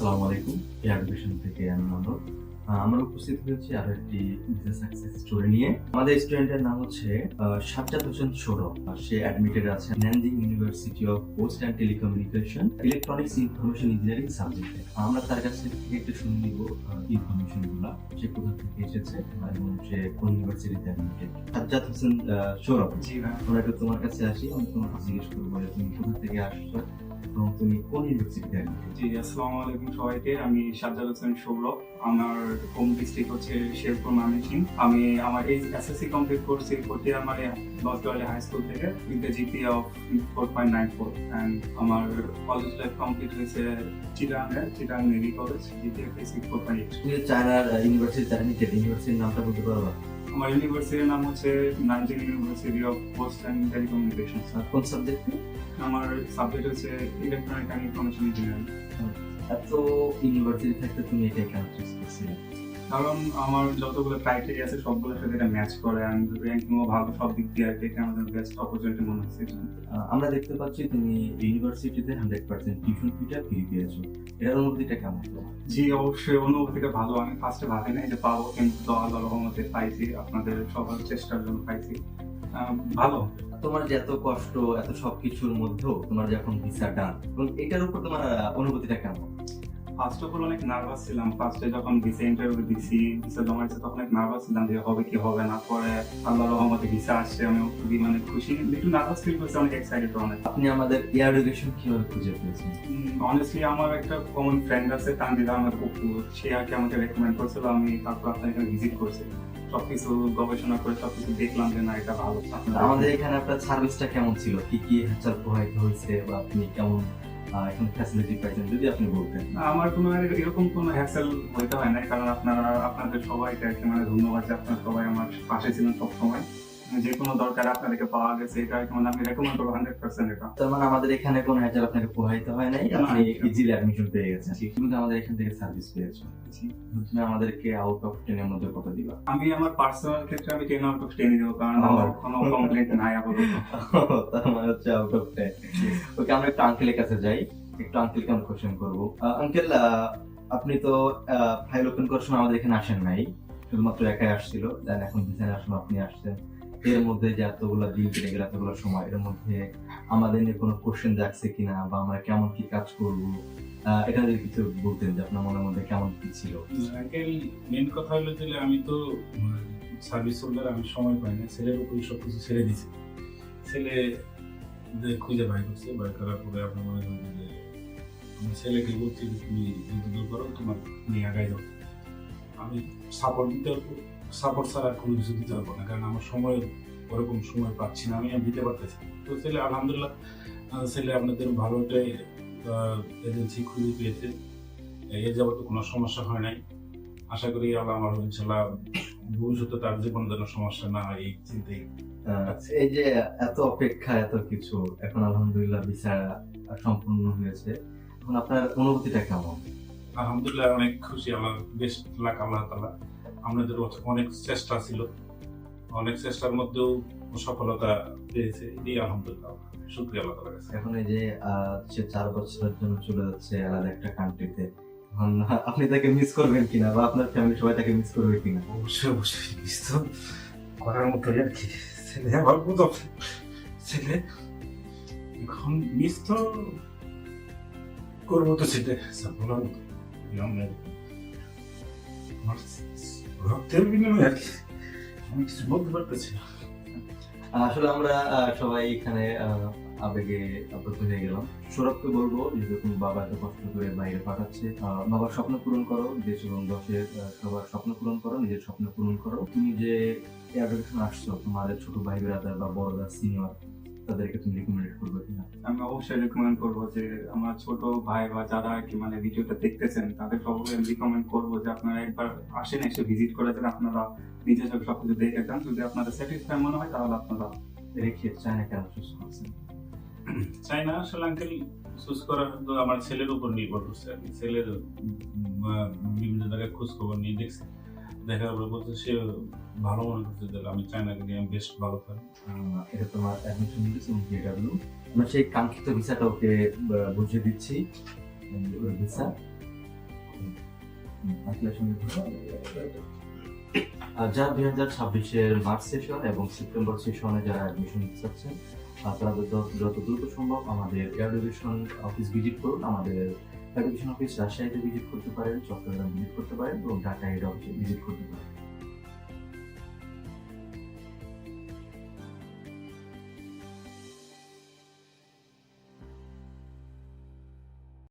আসসালামু আলাইকুম। এয়ারভিশন থেকে আমি মানব আমরা উপস্থিত হয়েছি আরও একটি বিজনেস সাকসেস স্টোরি নিয়ে। আমাদের স্টুডেন্টের নাম হচ্ছে সাজ্জাদ হোসেন সৌরভ। সে অ্যাডমিটেড আছে Nanjing university of post and telecommunication electronics information engineering সাবজেক্টে আমরা তার কাছ থেকে একটু শুনে নিব ইনফরমেশনগুলা। সে কোথা থেকে এসেছে এবং সে কোন ইউনিভার্সিটিতে অ্যাডমিটেড সাজ্জাদ হোসেন সৌরভ। আমরা একটু তোমার কাছে আসি আমি তোমাকে জিজ্ঞেস করব তুমি কোথা থেকে আসছো? এবং কোন ইউনিভার্সিটিতে অ্যাডমিটেড জি আসসালামু আলাইকুম সবাইকে আমি সাজ্জাদ হোসেন সৌরভ আমার হোম ডিস্ট্রিক্ট হচ্ছে শেরপুর ময়মনসিং আমি আমার এই এসএসসি কমপ্লিট করছি পটিয়ামারি বসগালি হাই স্কুল থেকে with GP of four point nine four and আমার কলেজ লাইফ কমপ্লিট হয়েছে চিটাঙ্গে Chittagong navy college GP four point eight চায়নার ইউনিভার্সিটি অ্যাডমিটেড ইউনিভার্সিটির নামটা বলতে পারবা আমার ইউনিভার্সিটির নাম হচ্ছে Nanjing university of post and telecommunication sir কোন সাবজেক্ট আমার সাবজেক্ট হচ্ছে ইলেকট্রনিক অ্যান্ড ইনফরমেশন ইঞ্জিনিয়ারিং এত ইউনিভার্সিটি থাকতে তুমি এটাই কেন চুজ করছিলে? কারণ আমার যতগুলো ক্রাইটেরিয়া আছে সবগুলোর সাথে এটা ম্যাচ করে অ্যান্ড র্যাঙ্কিংও ভালো সব দিক দিয়ে কি, এটা আমাদের বেস্ট অপরচুনিটি মনে হচ্ছে। আমরা দেখতে পাচ্ছি তুমি ইউনিভার্সিটিতে হান্ড্রেড পার্সেন্ট টিউশন ফিটা ফ্রি পেয়েছ এটার অনুভূতিটা কেমন জি অবশ্যই অনুভূতিটা ভালো। আমি ফার্স্টে ভাবি নাই যে পাবো কিন্তু আল্লাহ রহমতে পাইছি আপনাদের সবার চেষ্টার জন্য পাইছি। ভালো। তোমার যে এত কষ্ট এত সবকিছুর মধ্যেও তোমার যখন ভিসা ডান এবং এটার উপর তোমার অনুভূতিটা কেমন? ফার্স্ট অফ অল অনেক নার্ভাস ছিলাম। ফার্স্টে যখন ভিসা ইন্টারভিউ দিছি ভিসা জমা দিচ্ছে তখন অনেক নার্ভাস ছিলাম যে হবে কি হবে না। পরে আল্লাহ রহমতে ভিসা আসছে আমি খুবই মানে খুশি। একটু নার্ভাস ফিল করছি অনেক এক্সাইটেড অনেক। আপনি আমাদের এয়ার এডুকেশন কীভাবে খুঁজে পেয়েছেন? অনেস্টলি আমার একটা কমন ফ্রেন্ড আছে তানজিদা আমার অপু। সে আর কি আমাকে রেকমেন্ড করছিল আমি তারপর আপনার এখানে ভিজিট করছি। সবকিছু গবেষণা করে সবকিছু দেখলাম যে না এটা ভালো। আমাদের এখানে আপনার সার্ভিসটা কেমন ছিল? কি কি হ্যাচার প্রভাবিত হয়েছে বা আপনি কেমন এখন ফ্যাসিলিটি পাইছেন, যদি আপনি বলতেন। আমার কোনো আর এরকম কোনো হ্যাসেল হইতে হয় না কারণ আপনারা, আপনাদের সবাইকে মানে ধন্যবাদ যে আপনারা সবাই আমার পাশে ছিলেন সব সময় যে কোনো দরকার আপনাদেরকে পাওয়া গেছে এটা মানে আমি রেকমেন্ড করব? হান্ড্রেড পার্সেন্ট এটা। তার মানে আমাদের এখানে কোনো আপনাকে হয় নাই আপনি ইজিলি অ্যাডমিশন পেয়ে গেছেন। আমাদের এখান থেকে সার্ভিস পেয়েছ। তুমি আমাদেরকে আউট অফ টেনের মধ্যে কত দিবা? আমি আমার পার্সোনাল ক্ষেত্রে আমি টেন আউট অফ টেন দেবো কারণ আমার কোনো কমপ্লেন্ট নাই আপাতত। তার মানে হচ্ছে আউট অফ টেন ওকে আমরা একটু আঙ্কেলের কাছে যাই। একটু আঙ্কেলকে আমরা কোশ্চেন করব। আঙ্কেল আপনি তো ফাইল ওপেন করার সময় আমাদের এখানে আসেন নাই। শুধুমাত্র একাই আসছিল দেন এখন বিছানায় আসলে আপনি আসছেন। এর মধ্যে যে এতগুলো দিন কেটে গেল, এতগুলো সময়, এর মধ্যে আমাদের নিয়ে কোনো কোশ্চেন যাচ্ছে কিনা বা আমরা কেমন কি কাজ করব এটা যদি কিছু বলতেন যে আপনার মনের মধ্যে কেমন কি ছিল? মেন কথা হলো যে আমি তো সার্ভিস হোল্ডার আমি সময় পাই না, ছেলের উপরই সব কিছু ছেড়ে দিছি ছেলে খুঁজে বাই করছে বাই করার পরে আপনার মনে করেন যে আমি ছেলেকে বলছি তুমি যতদূর করো, তোমার নিয়ে আগাই যাও আমি সাপোর্ট দিতে সাপোর্ট ছাড়া কোনো কিছু দিতে পারব না কারণ আমার সময় ওরকম সময় পাচ্ছি না আমি আর দিতে পারতেছি তো ছেলে আলহামদুলিল্লাহ ছেলে আপনাদের ভালো একটা এজেন্সি খুঁজে পেয়েছে। এর যাবত কোনো সমস্যা হয় নাই। আশা করি আল্লাহ আমার ইনশাল্লাহ ভবিষ্যতে তার জীবন যেন সমস্যা না হয় এই চিন্তাই। এই যে এত অপেক্ষা এত কিছু এখন আলহামদুলিল্লাহ বিচার সম্পূর্ণ হয়েছে। এখন আপনার অনুভূতিটা কেমন? আলহামদুলিল্লাহ অনেক খুশি আমার বেশ লাখ আল্লাহ তালা আমাদের অনেক চেষ্টা ছিল। অনেক চেষ্টার মধ্যেও সফলতা পেয়েছে এই আলহামদুলিল্লাহ। শুক্রিয়া আল্লাহ কাছে। এখন এই যে সে চার বছরের জন্য চলে যাচ্ছে আলাদা একটা কান্ট্রিতে আপনি তাকে মিস করবেন কিনা বা আপনার ফ্যামিলি সবাই তাকে মিস করবে কিনা? অবশ্যই অবশ্যই মিস তো করার মতোই আর কি। ছেলে আমার মতো। ছেলে এখন মিস তো করব তো ছেলে। আমার আমার আসলে আমরা সবাই এখানে আবেগে আপ্লুত হয়ে গেলাম। সৌরভকে বলব, যে তুমি বাবা এত কষ্ট করে বাইরে পাঠাচ্ছে বাবার স্বপ্ন পূরণ করো, দেশ এবং দশের সবার স্বপ্ন পূরণ করো, নিজের স্বপ্ন পূরণ করো। তুমি যে এয়ারডোকেশন আসছো তোমাদের ছোট ভাই ব্রাদার বা বড়দা সিনিয়র তাদেরকে তুমি রিকমেন্ড করবে কিনা? আমি অবশ্যই রেকমেন্ড করব যে আমার ছোট ভাই বা যারা আর কি মানে ভিডিওটা দেখতেছেন তাদের সবাই আমি রিকমেন্ড করব যে আপনারা একবার আসেন এসে ভিজিট করে দেন আপনারা নিজের চোখে সবকিছু দেখে যান। যদি আপনাদের স্যাটিসফাই মনে হয় তাহলে আপনারা রেখে চায়না কেন চুজ করছেন চাই না আসলে আঙ্কেল চুজ করা তো আমার ছেলের উপর নির্ভর করছে। আর কি ছেলের বিভিন্ন জায়গায় খোঁজ খবর নিয়ে দেখছে। বলছে সে ভালো মনে যে আমি বেশ ভালো এটা তোমার অ্যাডমিশন আমরা সেই কাঙ্ক্ষিত ভিসাটা ওকে বুঝিয়ে দিচ্ছি। ভিসা কথা। আর যারা দুই হাজার ছাব্বিশের মার্চ সেশন এবং সেপ্টেম্বর সেশনে যারা অ্যাডমিশন নিতে চাচ্ছেন তারা যত- দ্রুত সম্ভব আমাদের এডুকেশন অফিস ভিজিট করুন। আমাদের এডুকেশন অফিস রাজশাহীতে ভিজিট করতে পারেন, চট্টগ্রাম ভিজিট করতে পারেন এবং ঢাকা হেড অফিসে ভিজিট করতে পারেন।